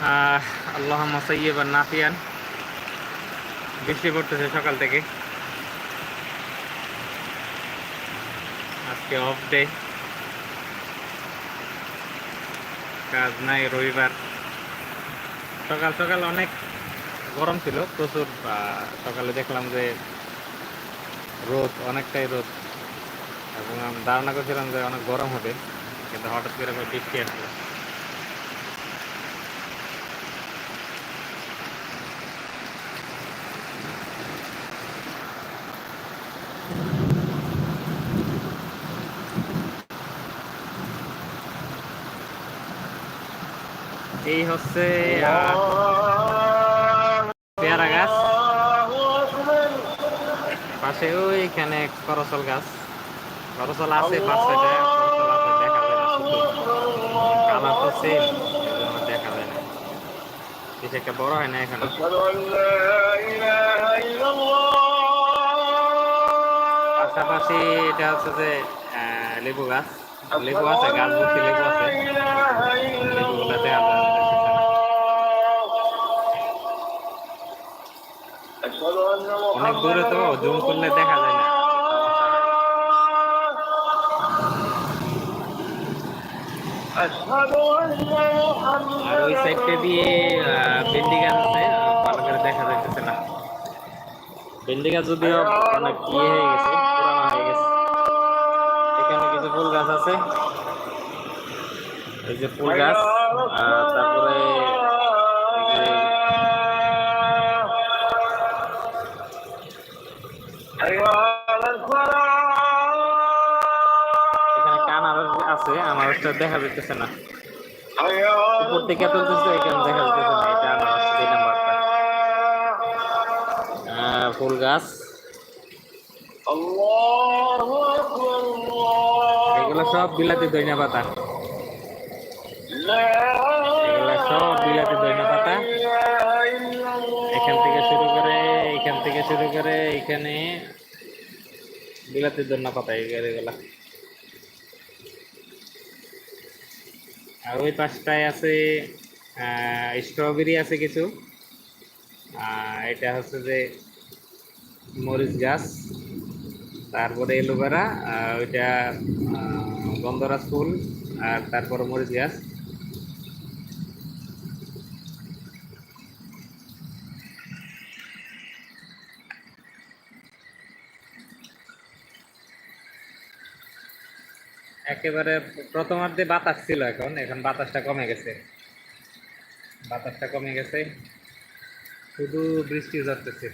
আল্লাহ সৈয়ব নাফিয়ান। বৃষ্টি পড়তেছে সকাল থেকে। আজকে অফ ডে কাজ নাই, রবিবার। সকাল সকাল অনেক গরম ছিল, প্রচুর সকালে দেখলাম যে রোদ, অনেকটাই রোদ। এবং ধারণা করছিলাম যে অনেক গরম হবে, কিন্তু হঠাৎ করে বৃষ্টি আসলো। এই হচ্ছে পেয়ারা গাছ। পাশে ওইখানে করসল গাছ। করসল আছে আছে, দেখা যায় দেখা যায় না। বড় হয় না এখানে। পাশাপাশি এটা হচ্ছে যে লেবু গাছ। লেবু আছে, গাছ লেবু আছে। লেবুগুলো দেখা অনেক দূরে তো জুম করলে দেখা যায় না। আর ওই সাইডটা দিয়ে ভেন্ডি গাছ আছে ভালো করে দেখা যাইতেছে না। ভেন্ডি গাছ যদিও অনেক ইয়ে হয়ে গেছে, পুরানো হয়ে গেছে। এখানে কিছু ফুল গাছ আছে। এই যে ফুল গাছ তারপরে এখানে কানার আছে আনারসটা দেখা যাইতেছে না। উপর থেকে তুলতেছে, এখানে দেখা ফুল গাছ। এগুলো সব বিলাতি দইনা পাতা। সব বিলাতি দইনা পাতা। এখান থেকে শুরু করে, এখান থেকে শুরু করে, এখানে বিলাতি দইনা পাতা এগুলা আর ওই পাশটায় আছে স্ট্রবেরি আছে কিছু। এটা হচ্ছে যে মরিচ গাছ, তারপরে এলোভেরা ওইটা গন্ধরাজ ফুল, আর তারপরে মরিচ গাছ। একেবারে প্রথমার্ধে বাতাস ছিল এখন এখন বাতাসটা কমে গেছে। বাতাসটা কমে গেছে। শুধু বৃষ্টি ঝরতেছে।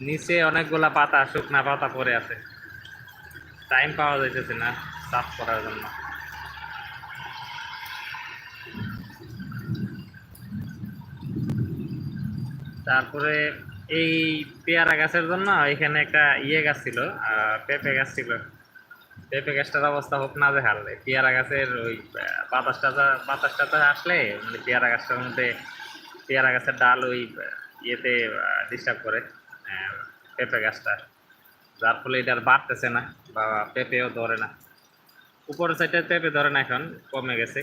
নিচে অনেকগুলা পাতা শুকনা পাতা পড়ে আছে। টাইম পাওয়া যাইতেছে না সাফ করার জন্য। তারপরে এই পেয়ারা গাছের জন্য এখানে একটা ইয়ে গাছ ছিল পেঁপে গাছ ছিল। পেঁপে গাছটার অবস্থা হোক না দেখাল এই পেয়ারা গাছের ওই আহ, বাতাসটা যা- বাতাসটা তো আসলে মানে পেয়ারা গাছটার মধ্যে পেয়ারা গাছের ডাল ওই ইয়েতে ডিস্টার্ব করে। পেঁপে গাছটা, যার ফলে এটার বাড়তেছে না বা পেঁপেও ধরে না। উপরের সাইডে পেঁপে ধরে না এখন, কমে গেছে।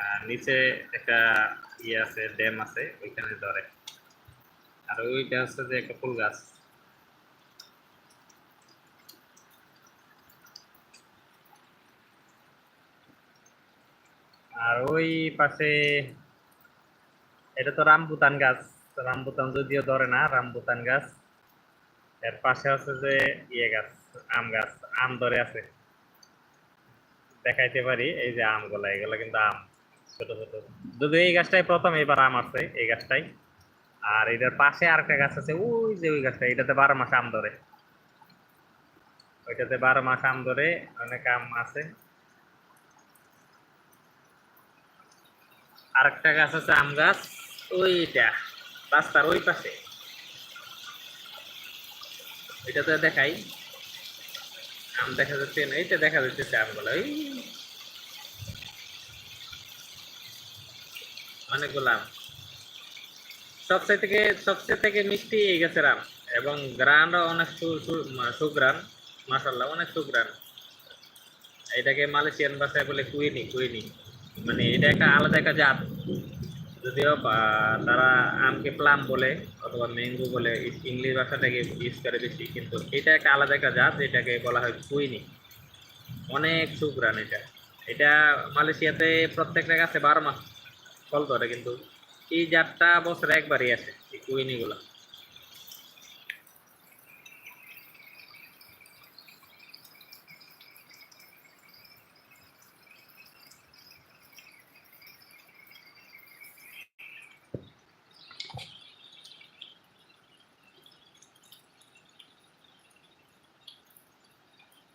আর নিচে একটা ইয়ে আছে, ড্যাম আছে, ওইখানে ধরে। আর ওইটা হচ্ছে যে একটা ফুল গাছ। আর ওই পাশে এটা তো রামবুতান গাছ। তো রামবুতান যদিও ধরে না রামবুতান গাছ। এর পাশে হচ্ছে যে ইয়ে গাছ, আম গাছ, আম ধরে আছে। দেখাইতে পারি, এই যে আমগুলা এগুলো কিন্তু আম, ছোট ছোট। যদি এই গাছটাই প্রথম এবার আম আছে, এই গাছটাই। আর এটার পাশে আরেকটা গাছ আছে, ওই যে ওই গাছটা, এটাতে বারো মাস আম ধরে। ওইটাতে বারো মাস আম ধরে অনেক আম আছে। আরেকটা গাছ আছে, আম গাছ, ওইটা, রাস্তার ওই পাশে। এটাতে দেখাই। আম দেখা যাচ্ছে না এটা দেখা যাচ্ছে আমগুলো ওই অনেকগুলো আম। সবচেয়ে থেকে সবচেয়ে থেকে মিষ্টি এই গাছের আম, এবং গ্রানটা অনেক সুগ্রান মাসাল্লাহ অনেক সুগ্রান। এটাকে মালয়েশিয়ান ভাষায় বলে কুইনি কুইনি। মানে এটা একটা আলাদা একটা জাত। যদিও তারা আমকে প্লাম বলে অথবা ম্যাঙ্গো বলে ইংলিশ ভাষাটাকে ইউজ করে বেশি, কিন্তু এটা একটা আলাদা একটা জাত, যেটাকে বলা হয় কুইনি। অনেক সুগ্রান এটা। এটা মালয়েশিয়াতে প্রত্যেকটা গাছে বারো মাস ফল ধরে, কিন্তু এই জাতটা বছরে একবারই আসে, এই কুইনিগুলা।